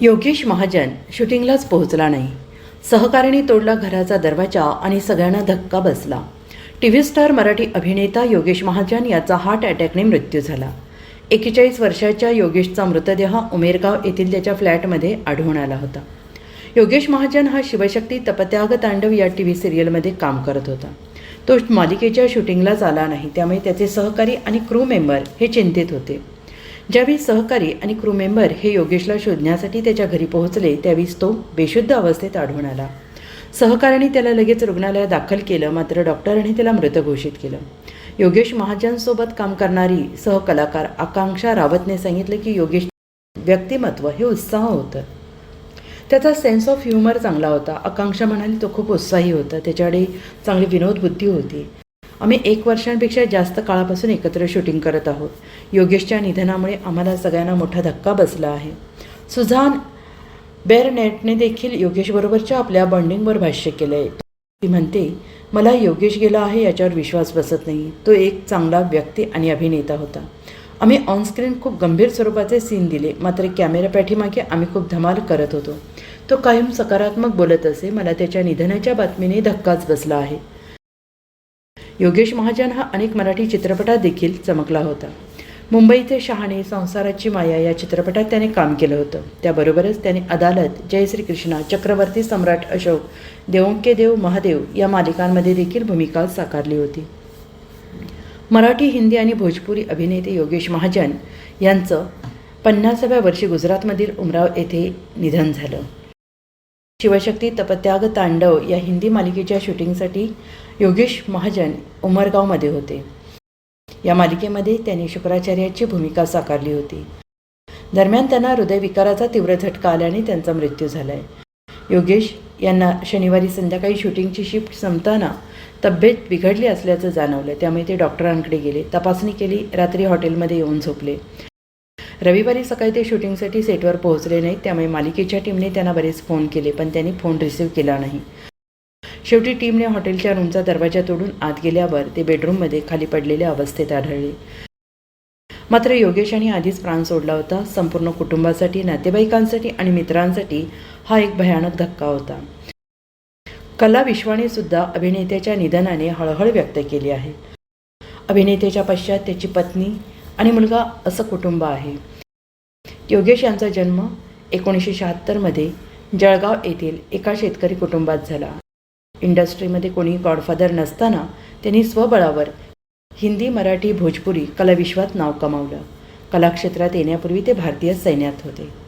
योगेश महाजन शूटिंगलाच पोहोचला नाही. सहकार्याने तोडला घराचा दरवाजा आणि सगळ्यांना धक्का बसला. टी व्ही स्टार मराठी अभिनेता योगेश महाजन याचा हार्ट अटॅकने मृत्यू झाला. एकेचाळीस वर्षाच्या योगेशचा मृतदेह उमेरगाव येथील त्याच्या फ्लॅटमध्ये आढळून आला होता. योगेश महाजन हा शिवशक्ती तपत्याग तांडव या टी व्ही सिरियलमध्ये काम करत होता. तो मालिकेच्या शूटिंगलाच आला नाही त्यामुळे त्याचे सहकारी आणि क्रू मेंबर हे चिंतित होते. ज्यावेळी सहकारी आणि क्रू मेंबर हे योगेशला शोधण्यासाठी त्याच्या घरी पोहोचले त्यावेळीच तो बेशुद्ध अवस्थेत आढळून आला. सहकाऱ्याने त्याला लगेच रुग्णालयात दाखल केलं मात्र डॉक्टरांनी त्याला मृत घोषित केलं. योगेश महाजनसोबत काम करणारी सहकलाकार आकांक्षा रावतने सांगितलं की योगेश व्यक्तिमत्व हे उत्साह होतं. त्याचा सेन्स ऑफ ह्युमर चांगला होता. आकांक्षा म्हणाली तो खूप उत्साही होता. त्याच्याकडे चांगली विनोदबुद्धी होती. आम्ही एक वर्षांपेक्षा जास्त काळापासून एकत्र शूटिंग करत आहोत. योगेशच्या निधनामुळे आम्हाला सगळ्यांना मोठा धक्का बसला आहे. सुझान बेरनेटने देखील योगेशबरोबरच्या आपल्या बॉन्डिंगवर भाष्य केलं आहे ती म्हणते मला योगेश गेला आहे याच्यावर विश्वास बसत नाही. तो एक चांगला व्यक्ती आणि अभिनेता होता. आम्ही ऑनस्क्रीन खूप गंभीर स्वरूपाचे सीन दिले. मात्र कॅमेरा पाठीमागे आम्ही खूप धमाल करत होतो. तो कायम सकारात्मक बोलत असे. मला त्याच्या निधनाच्या बातमीने धक्काच बसला आहे. योगेश महाजन हा अनेक मराठी चित्रपटात देखील चमकला होता. मुंबईचे शहाणे संसाराची माया या चित्रपटात त्याने काम केलं होतं. त्याबरोबरच त्याने अदालत जय श्रीकृष्णा चक्रवर्ती सम्राट अशोक देवोंके देव महादेव या मालिकांमध्ये देखील भूमिका साकारली होती. मराठी हिंदी आणि भोजपुरी अभिनेते योगेश महाजन यांचं पन्नासाव्या वर्षी गुजरातमधील उमराव येथे निधन झालं. शिवशक्ती तपत्याग तांडव या हिंदी मालिकेच्या शूटिंगसाठी योगेश महाजन उमरगावमध्ये होते. या मालिकेमध्ये त्यांनी शुक्राचार्याची भूमिका साकारली होती. दरम्यान त्यांना हृदयविकाराचा तीव्र झटका आल्याने त्यांचा मृत्यू झालाय. योगेश यांना शनिवारी संध्याकाळी शूटिंगची शिफ्ट संपताना तब्येत बिघडली असल्याचं जाणवलं. त्यामुळे ते डॉक्टरांकडे गेले. तपासणी केली. रात्री हॉटेलमध्ये येऊन झोपले. रविवारी सकाळी ते शूटिंगसाठी सेटवर पोहोचले नाहीत त्यामुळे मालिकेच्या टीमने त्यांना बरेच फोन केले पण त्यांनी फोन रिसीव्ह केला नाही. शेवटी टीमने हॉटेलच्या रूमचा दरवाजा तोडून आत गेल्यावर ते बेडरूममध्ये खाली पडलेल्या अवस्थेत आढळले. मात्र योगेशाने आधीच प्राण सोडला होता. संपूर्ण कुटुंबासाठी नातेवाईकांसाठी आणि मित्रांसाठी हा एक भयानक धक्का होता. कला विश्वाने सुद्धा अभिनेत्याच्या निधनाने हळहळ व्यक्त केली आहे. अभिनेत्याच्या पश्चात त्याची पत्नी आणि मुलगा असं कुटुंब आहे. योगेश यांचा जन्म एकोणीसशे शहात्तरमध्ये जळगाव येथील एका शेतकरी कुटुंबात झाला. इंडस्ट्रीमध्ये कोणी गॉडफादर नसताना त्यांनी स्वबळावर हिंदी मराठी भोजपुरी कलाविश्वात नाव कमावलं. कलाक्षेत्रात येण्यापूर्वी ते भारतीय सैन्यात होते.